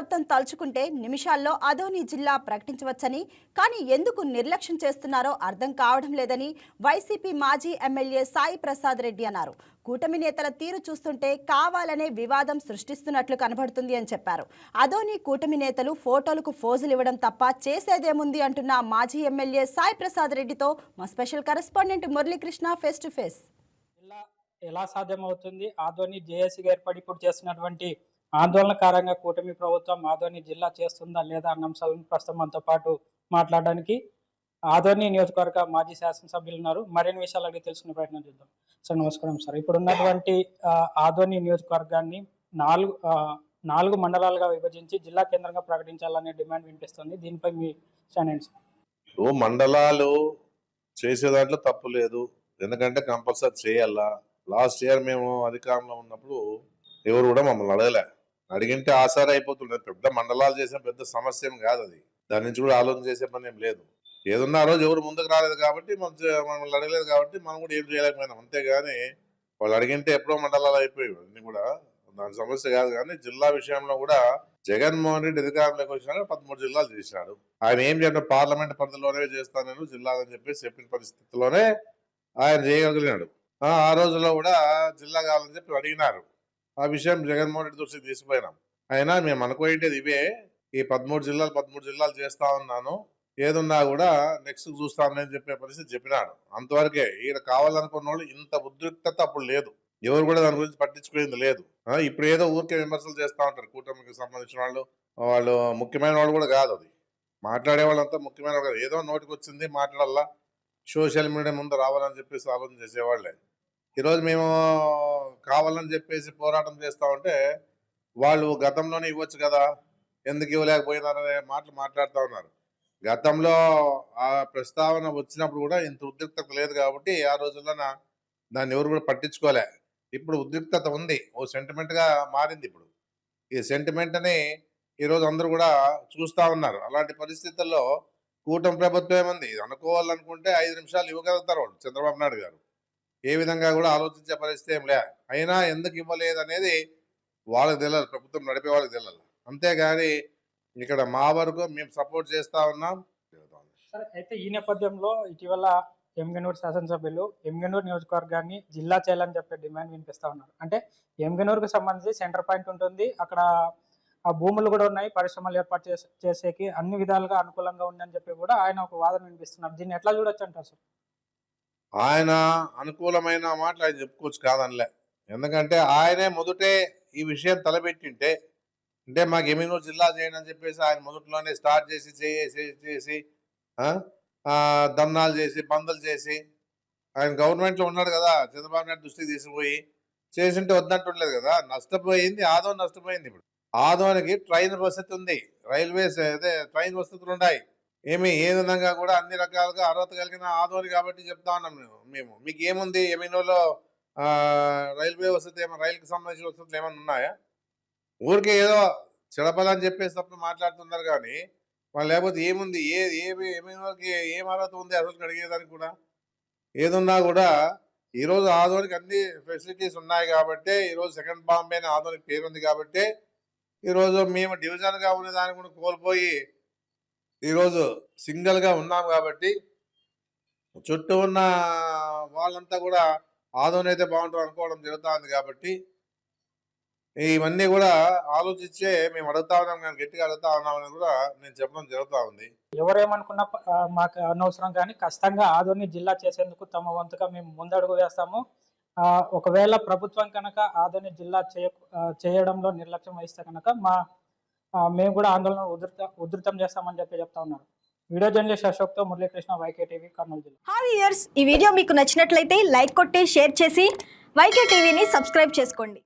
ప్రభుత్వం తలుచుకుంటే నిమిషాల్లో అదోని జిల్లా ప్రకటించవచ్చని కానీ ఎందుకు నిర్లక్ష్యం చేస్తున్నారో అర్థం కావడం లేదని వైసీపీ మాజీ ఎమ్మెల్యే సాయి ప్రసాద్ రెడ్డి అన్నారు. కూటమి నేతల తీరు చూస్తుంటే కావాలనే వివాదం సృష్టిస్తున్నట్లు కనబడుతుంది అని చెప్పారు. అదోని కూటమి నేతలు ఫోటోలకు ఫోజులు ఇవ్వడం తప్ప చేసేదేముంది అంటున్న మాజీ ఎమ్మెల్యే సాయి ప్రసాద్ రెడ్డితో మా special correspondent Muralikrishna face to face. ఎలా సాధ్యమవుతుంది? ఆదోని జేఏసీగా ఏర్పడి ఇప్పుడు చేస్తున్నటువంటి ఆందోళనకారంగా కూటమి ప్రభుత్వం ఆదోని జిల్లా చేస్తుందా లేదా అన్న అంశాలను ప్రస్తుతం మనతో పాటు మాట్లాడడానికి ఆదోని నియోజకవర్గ మాజీ శాసనసభ్యులు ఉన్నారు. మరిన్ని విషయాలు అడిగి తెలుసుకునే ప్రయత్నం చేద్దాం. సార్ నమస్కారం సార్. ఇప్పుడు ఉన్నటువంటి ఆదోని నియోజకవర్గాన్ని నాలుగు నాలుగు మండలాలుగా విభజించి జిల్లా కేంద్రంగా ప్రకటించాలనే డిమాండ్ వినిపిస్తుంది. దీనిపై మీ స్టాండ్ సార్? మండలాలు చేసే దాంట్లో తప్పు లేదు. ఎందుకంటే కంపల్సరీ చేయాలా? లాస్ట్ ఇయర్ మేము అధికారంలో ఉన్నప్పుడు ఎవరు కూడా మమ్మల్ని అడగలే. అడిగింటే ఆసారి అయిపోతుండే. పెద్ద మండలాలు చేసిన పెద్ద సమస్య కాదు అది. దాని నుంచి కూడా ఆలోచన చేసే పని ఏం లేదు. ఏదన్నా రోజు ఎవరు ముందుకు రాలేదు కాబట్టి మనం మమ్మల్ని అడగలేదు కాబట్టి మనం కూడా ఏం చేయలేకపోయినాం. అంతేగాని వాళ్ళు అడిగింటే ఎప్పుడో మండలాలు అయిపోయాయి అన్ని కూడా. దాని సమస్య కాదు కానీ జిల్లా విషయంలో కూడా జగన్మోహన్ రెడ్డి అధికారంలోకి వచ్చినాక పదమూడు జిల్లాలు చేశాడు. ఆయన ఏం చేయడం? పార్లమెంట్ పరిధిలోనే చేస్తాను నేను జిల్లాలని చెప్పేసి చెప్పిన పరిస్థితిలోనే ఆయన చేయగలిగినాడు. ఆ ఆ రోజుల్లో కూడా జిల్లా కావాలని చెప్పి అడిగినారు. ఆ విషయం జగన్మోహన్ రెడ్డి దృష్టికి తీసుకుపోయినాం. అయినా మేము అనుకోయేది ఇవే. ఈ పదమూడు జిల్లాలు పదమూడు జిల్లాలు చేస్తా ఉన్నాను. ఏదున్నా కూడా నెక్స్ట్ చూస్తానని చెప్పే పరిస్థితి చెప్పినాడు. అంతవరకే ఈయన కావాలనుకున్న వాళ్ళు ఇంత ఉద్రిక్తత అప్పుడు లేదు. ఎవరు కూడా దాని గురించి పట్టించుకునేది లేదు. ఇప్పుడు ఏదో ఊరికే విమర్శలు చేస్తా ఉంటారు. కూటమికి సంబంధించిన వాళ్ళు వాళ్ళు ముఖ్యమైన వాళ్ళు కూడా కాదు అది. మాట్లాడే వాళ్ళంతా ముఖ్యమైన వాళ్ళు కాదు. ఏదో నోటికి వచ్చింది మాట్లాడాలా సోషల్ మీడియా ముందు రావాలని చెప్పేసి ఆలోచన చేసేవాళ్ళే. ఈరోజు మేము కావాలని చెప్పేసి పోరాటం చేస్తా ఉంటే వాళ్ళు గతంలోనే ఇవ్వచ్చు కదా ఎందుకు ఇవ్వలేకపోయినారనే మాటలు మాట్లాడుతూ ఉన్నారు. గతంలో ఆ ప్రస్తావన వచ్చినప్పుడు కూడా ఇంత ఉద్రిక్తత లేదు కాబట్టి ఆ రోజుల్లో దాన్ని ఎవరు కూడా పట్టించుకోలే. ఇప్పుడు ఉద్రిక్తత ఉంది. ఓ సెంటిమెంట్గా మారింది ఇప్పుడు. ఈ సెంటిమెంట్ అని ఈరోజు అందరూ కూడా చూస్తా ఉన్నారు. అలాంటి పరిస్థితుల్లో కూటమి ప్రభుత్వం ఏముంది? అనుకోవాలనుకుంటే ఐదు నిమిషాలు ఇవ్వగలుగుతారు వాళ్ళు. చంద్రబాబు నాయుడు గారు. ఏ విధంగా కూడా ఆలోచించే పరిస్థితి ఏం లే. అయినా ఎందుకు ఇవ్వలేదు అనేది వాళ్ళకి తెలియాలి ప్రభుత్వం నడిపే వాళ్ళకి తెలియాలి అంతేగాని ఇక్కడ మా వరకు మేము సపోర్ట్ చేస్తా ఉన్నాం. అయితే ఈ నేపథ్యంలో ఇటీవల ఎమ్గనూరు శాసనసభ్యులు ఎమ్గనూరు నియోజకవర్గాన్ని జిల్లా చేయాలని చెప్పే డిమాండ్ వినిపిస్తా ఉన్నారు. అంటే ఎంగనూరుకు సంబంధించి సెంటర్ పాయింట్ ఉంటుంది. అక్కడ ఆ భూములు కూడా ఉన్నాయి. పరిశ్రమలు ఏర్పాటు చేసేకి అన్ని విధాలుగా అనుకూలంగా ఉందని చెప్పి కూడా ఆయన ఒక వాదన వినిపిస్తున్నారు. దీన్ని ఎట్లా చూడొచ్చు అంటారు సార్? ఆయన అనుకూలమైన మాటలు ఆయన చెప్పుకోవచ్చు కాదనిలే. ఎందుకంటే ఆయనే మొదటే ఈ విషయం తలపెట్టింటే అంటే మాకు ఎమినూరు జిల్లా చేయండి అని చెప్పేసి ఆయన మొదట్లోనే స్టార్ట్ చేసి చేసి చేసి ఆ, ధర్నాలు చేసి బందలు చేసి ఆయన గవర్నమెంట్లో ఉన్నాడు కదా చంద్రబాబు నాయుడు దృష్టికి తీసుకుపోయి చేసింటే వద్దంటుండలేదు కదా నష్టపోయింది ఆదో నష్టపోయింది ఇప్పుడు. ఆదోనికి ట్రైన్ వసతి ఉంది రైల్వేస్ అదే ట్రైన్ వసతులు ఉన్నాయి. ఏమి ఏ విధంగా కూడా అన్ని రకాలుగా అర్హత కలిగిన ఆదోని కాబట్టి చెప్తా ఉన్నాం మేము మేము. మీకు ఏముంది? ఎమినోలో రైల్వే వసతి ఏమో రైలుకి సంబంధించిన వసతులు ఏమైనా ఉన్నాయా? ఊరికే ఏదో చెడపదని చెప్పేసి తప్ప మాట్లాడుతున్నారు కానీ వాళ్ళు లేకపోతే ఏముంది? ఏ ఏమి ఎమినోకి ఏం అర్హత ఉంది అసలు అడిగేదానికి కూడా? ఏదున్నా కూడా ఈరోజు ఆదోనికి అన్ని ఫెసిలిటీస్ ఉన్నాయి కాబట్టి ఈరోజు సెకండ్ బాంబే అని ఆదోనికి పేరు ఉంది కాబట్టి ఈరోజు మేము డివిజన్గా ఉన్న కూడా కోల్పోయి ఈరోజు సింగిల్గా ఉన్నాం కాబట్టి చుట్టూ ఉన్న వాళ్ళంతా కూడా ఆదోని అయితే అనుకోవడం జరుగుతుంది కాబట్టి ఇవన్నీ కూడా ఆలోచించే మేము అడుగుతా ఉన్నాం కానీ గట్టిగా అడుగుతా ఉన్నామని కూడా నేను చెప్పడం జరుగుతూ ఉంది. ఎవరేమనుకున్నా మాకు అనవసరం కానీ ఖచ్చితంగా ఆదోని జిల్లా చేసేందుకు తమ వంతుగా మేము ముందడుగు వేస్తాము. ఒకవేళ ప్రభుత్వం కనుక ఆదోని జిల్లా చేయ చేయడంలో నిర్లక్ష్యం వహిస్తే కనుక మా మేము కూడా ఆందోళన ఉధృత ఉధృతం చేస్తామని చెప్పి చెప్తా ఉన్నారు. వీడియో జర్నలిస్ట్ అశోక్తో మురళీకృష్ణ వైకే టీవీ కర్నూలు జిల్లా. హాయ్ ఇయర్స్ ఈ వీడియో మీకు నచ్చినట్లయితే లైక్ కొట్టి షేర్ చేసి వైకే టీవీని సబ్స్క్రైబ్ చేసుకోండి.